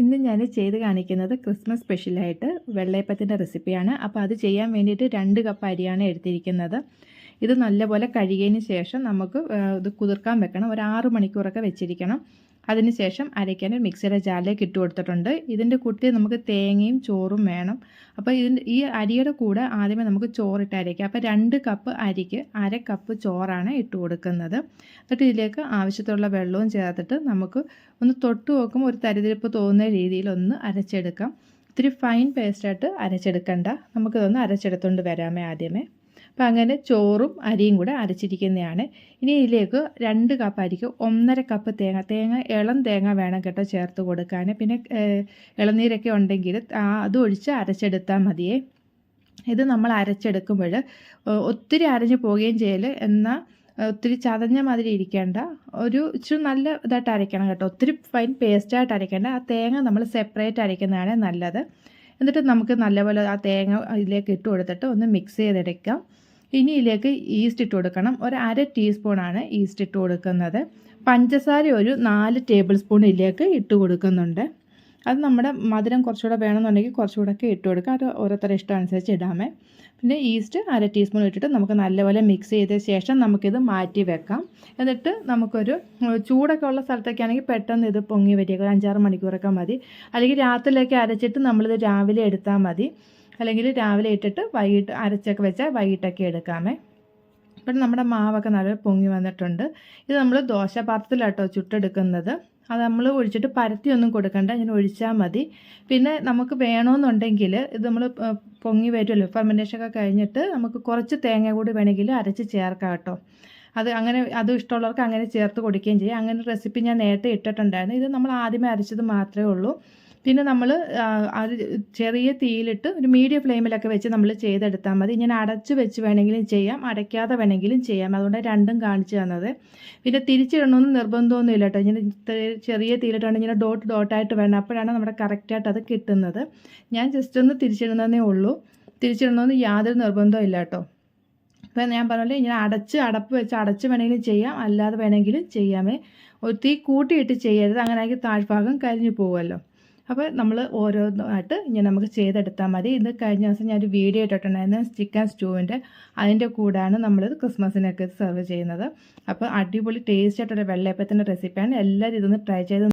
ഇന്ന് ഞാൻ ചെയ്ത് കാണിക്കുന്നത് ക്രിസ്മസ് സ്പെഷ്യലായിട്ട് വെള്ളയപ്പത്തിന്റെ റെസിപ്പിയാണ്. അപ്പോൾ അത് ചെയ്യാൻ വേണ്ടിയിട്ട് രണ്ട് കപ്പ് അരിയാണ് എടുത്തിരിക്കുന്നത്. ഇത് നല്ലപോലെ കഴുകിയതിന് ശേഷം നമുക്ക് ഇത് കുതിർക്കാൻ വെക്കണം. ഒരു ആറ് മണിക്കൂറൊക്കെ വെച്ചിരിക്കണം. അതിനുശേഷം അരയ്ക്കാൻ ഒരു മിക്സിയുടെ ജാറിലേക്ക് ഇട്ട് കൊടുത്തിട്ടുണ്ട്. ഇതിന്റെ കൂട്ടി നമുക്ക് തേങ്ങയും ചോറും വേണം. അപ്പോൾ ഇതിന്റെ ഈ അരിയുടെ കൂടെ ആദ്യമേ നമുക്ക് ചോറിട്ട് അരയ്ക്കാം. അപ്പോൾ രണ്ട് കപ്പ് അരിക്ക് അര കപ്പ് ചോറാണ് ഇട്ട് കൊടുക്കുന്നത്. എന്നിട്ട് ഇതിലേക്ക് ആവശ്യത്തിലുള്ള വെള്ളവും ചേർത്തിട്ട് നമുക്ക് ഒന്ന് തൊട്ട് നോക്കുമ്പോൾ ഒരു തരിതിരിപ്പ് തോന്നുന്ന രീതിയിൽ ഒന്ന് അരച്ചെടുക്കാം. ഇത്തിരി ഫൈൻ പേസ്റ്റായിട്ട് അരച്ചെടുക്കണ്ട. നമുക്കിതൊന്ന് അരച്ചെടുത്തുകൊണ്ട് വരാമേ ആദ്യമേ. അപ്പം അങ്ങനെ ചോറും അരിയും കൂടെ അരച്ചിരിക്കുന്നതാണ് ഇനി ഇതിലേക്ക് രണ്ട് കപ്പ് അരിക്ക് ഒന്നര കപ്പ് തേങ്ങ. തേങ്ങ ഇളം തേങ്ങ വേണം കേട്ടോ ചേർത്ത് കൊടുക്കാൻ പിന്നെ ഇളനീരൊക്കെ ഉണ്ടെങ്കിൽ അത് ഒഴിച്ച് അരച്ചെടുത്താൽ മതിയേ. ഇത് നമ്മൾ അരച്ചെടുക്കുമ്പോൾ ഒത്തിരി അരഞ്ഞു പോവുകയും ചെയ്യൽ എന്നാൽ ഒത്തിരി ചതഞ്ഞ മാതിരി ഇരിക്കേണ്ട. ഒരു ഇച്ചിരി നല്ല ഇതായിട്ട് അരയ്ക്കണം കേട്ടോ. ഒത്തിരി ഫൈൻ പേസ്റ്റായിട്ട് അരയ്ക്കേണ്ട. ആ തേങ്ങ നമ്മൾ സെപ്പറേറ്റ് അരയ്ക്കുന്നതാണ് നല്ലത്. എന്നിട്ട് നമുക്ക് നല്ലപോലെ ആ തേങ്ങ ഇതിലേക്ക് ഇട്ട് കൊടുത്തിട്ട് ഒന്ന് മിക്സ് ചെയ്തെടുക്കാം. ഇനി ഇതിലേക്ക് ഈസ്റ്റ് ഇട്ട് കൊടുക്കണം. ഒരു അര ടീസ്പൂണാണ് ഈസ്റ്റ് ഇട്ട് കൊടുക്കുന്നത്. പഞ്ചസാര ഒരു നാല് ടേബിൾ സ്പൂൺ ഇതിലേക്ക് ഇട്ട് കൊടുക്കുന്നുണ്ട്. അത് നമ്മുടെ മധുരം കുറച്ചുകൂടെ വേണമെന്നുണ്ടെങ്കിൽ കുറച്ചുകൂടെ ഒക്കെ ഇട്ട് കൊടുക്കുക അത് ഓരോരുത്തരുടെ ഇഷ്ടം അനുസരിച്ച് ഇടാമേ. പിന്നെ ഈസ്റ്റ് അര ടീസ്പൂൺ ഇട്ടിട്ട് നമുക്ക് നല്ലപോലെ മിക്സ് ചെയ്ത ശേഷം നമുക്കിത് മാറ്റി വെക്കാം. എന്നിട്ട് നമുക്കൊരു ചൂടൊക്കെ ഉള്ള സ്ഥലത്തൊക്കെ ആണെങ്കിൽ പെട്ടെന്ന് ഇത് പൊങ്ങി വരിക. ഒരു അഞ്ചാറ് മണിക്കൂറൊക്കെ മതി. അല്ലെങ്കിൽ രാത്രിയിലേക്ക് അരച്ചിട്ട് നമ്മളിത് രാവിലെ എടുത്താൽ മതി. അല്ലെങ്കിൽ രാവിലെ ഇട്ടിട്ട് വൈകിട്ട് അരച്ചൊക്കെ വെച്ചാൽ വൈകിട്ടൊക്കെ എടുക്കാമേ. ഇപ്പം നമ്മുടെ മാവൊക്കെ നല്ല പൊങ്ങി വന്നിട്ടുണ്ട്. ഇത് നമ്മൾ ദോശ പാത്രത്തിലാട്ടോ ചുട്ടെടുക്കുന്നത്. അത് നമ്മൾ ഒഴിച്ചിട്ട് പരത്തിയൊന്നും കൊടുക്കണ്ട ഇങ്ങനെ ഒഴിച്ചാൽ മതി. പിന്നെ നമുക്ക് വേണമെന്നുണ്ടെങ്കിൽ ഇത് നമ്മൾ പൊങ്ങി വരുമല്ലോ. ഫെർമെന്റേഷൻ ഒക്കെ കഴിഞ്ഞിട്ട് നമുക്ക് കുറച്ച് തേങ്ങ കൂടി വേണമെങ്കിൽ അരച്ച് ചേർക്കാം കേട്ടോ. അത് അങ്ങനെ അതും ഇഷ്ടമുള്ളവർക്ക് അങ്ങനെ ചേർത്ത് കൊടുക്കുകയും ചെയ്യാം. അങ്ങനെ റെസിപ്പി ഞാൻ നേരത്തെ ഇട്ടിട്ടുണ്ടായിരുന്നു. ഇത് നമ്മൾ ആദ്യമേ അരച്ചത് മാത്രമേ ഉള്ളൂ. പിന്നെ നമ്മൾ അത് ചെറിയ തീയിലിട്ട് ഒരു മീഡിയം ഫ്ലെയിമിലൊക്കെ വെച്ച് നമ്മൾ ചെയ്തെടുത്താൽ മതി. ഇങ്ങനെ അടച്ച് വെച്ച് വേണമെങ്കിലും ചെയ്യാം അടയ്ക്കാതെ വേണമെങ്കിലും ചെയ്യാം. അതുകൊണ്ട് രണ്ടും കാണിച്ചു തന്നത്. പിന്നെ തിരിച്ചിടണമെന്ന് നിർബന്ധമൊന്നും ഇല്ല കേട്ടോ. ഇങ്ങനെ ചെറിയ തീയിലിട്ടാണ് ഇങ്ങനെ ഡോട്ട് ഡോട്ടായിട്ട് വേണം. അപ്പോഴാണ് നമ്മുടെ കറക്റ്റായിട്ട് അത് കിട്ടുന്നത്. ഞാൻ ജസ്റ്റ് ഒന്ന് തിരിച്ചിടുന്നതേ ഉള്ളൂ. തിരിച്ചിടണമെന്ന് യാതൊരു നിർബന്ധവും ഇല്ല കേട്ടോ. ഇപ്പം ഞാൻ പറഞ്ഞ ഇങ്ങനെ അടച്ച് അടപ്പ് വെച്ച് അടച്ച് വേണമെങ്കിലും ചെയ്യാം. അല്ലാതെ വേണമെങ്കിലും ചെയ്യാമേ. ഒരു തീ കൂട്ടിയിട്ട് ചെയ്യരുത്. അങ്ങനെ ആണെങ്കിൽ താഴ്ഭാഗം കരിഞ്ഞു പോകുമല്ലോ അപ്പോൾ നമ്മൾ ഓരോന്നായിട്ട് ഇങ്ങനെ നമുക്ക് ചെയ്തെടുത്താൽ മതി. ഇത് കഴിഞ്ഞ ദിവസം ഞാനൊരു വീഡിയോ ഇട്ടിട്ടുണ്ടായിരുന്നു ചിക്കൻ സ്റ്റൂവിന്റെ അതിന്റെ കൂടെയാണ് നമ്മളിത് ക്രിസ്മസിനൊക്കെ സെർവ് ചെയ്യുന്നത്. അപ്പോൾ അടിപൊളി ടേസ്റ്റ് ആയിട്ടുള്ള വെള്ളയപ്പത്തിന്റെ റെസിപ്പിയാണ് എല്ലാവരും ഇതൊന്ന് ട്രൈ ചെയ്ത്